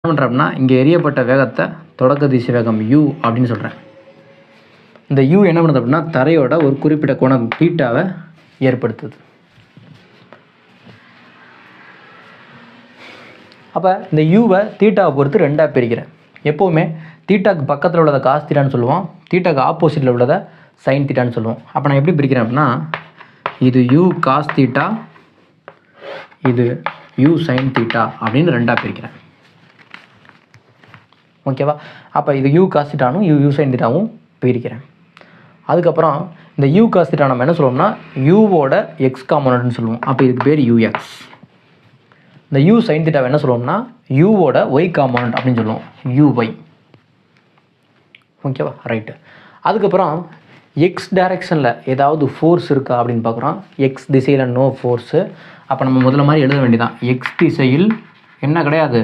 என்ன பண்ணுறோம்னா அப்படின்னா இங்கே எரியப்பட்ட வேகத்தை தொடக்க திசை வேகம் யூ அப்படின்னு சொல்கிறேன் இந்த யூ என்ன பண்ணுது அப்படின்னா தரையோட ஒரு குறிப்பிட்ட கோணம் தீட்டாவை ஏற்படுத்துது. அப்போ இந்த யூவை தீட்டாவை பொறுத்து ரெண்டாக பிரிக்கிறேன். எப்போவுமே தீட்டாக்கு பக்கத்தில் உள்ளதை காசு தீட்டான்னு சொல்லுவோம். தீட்டாக்கு ஆப்போசிட்டில் உள்ளதை சைன் தீட்டான்னு சொல்லுவோம். அப்போ நான் எப்படி பிரிக்கிறேன் அப்படின்னா இது யூ காஸ் தீட்டா இது யூ சைன் தீட்டா அப்படின்னு ரெண்டாக பிரிக்கிறேன். ஓகேவா? அப்போ இது யூ காசிட்டானும் யூ யூ சைன் தீட்டாவும் பிரிக்கிறேன். அதுக்கப்புறம் இந்த யூ காசிட்டா நம்ம என்ன சொல்லுவோம்னா யூவோட எக்ஸ் காம்பனண்ட்னு சொல்லுவோம். அப்போ இதுக்கு பேர் யூஎக்ஸ் இந்த யூ சைன் தீட்டாவை என்ன சொல்லுவோம்னா யூவோட ஒய் காம்பனண்ட் அப்படின்னு சொல்லுவோம். யூஒய் ஓகேவா? ரைட்டு அதுக்கப்புறம் எக்ஸ் டைரெக்ஷனில் ஏதாவது ஃபோர்ஸ் இருக்கா அப்படின்னு பார்க்குறோம். எக்ஸ் திசையில் நோ ஃபோர்ஸு அப்போ நம்ம முதல்ல மாதிரி எழுத வேண்டியதான் எக்ஸ் திசையில் என்ன கிடையாது?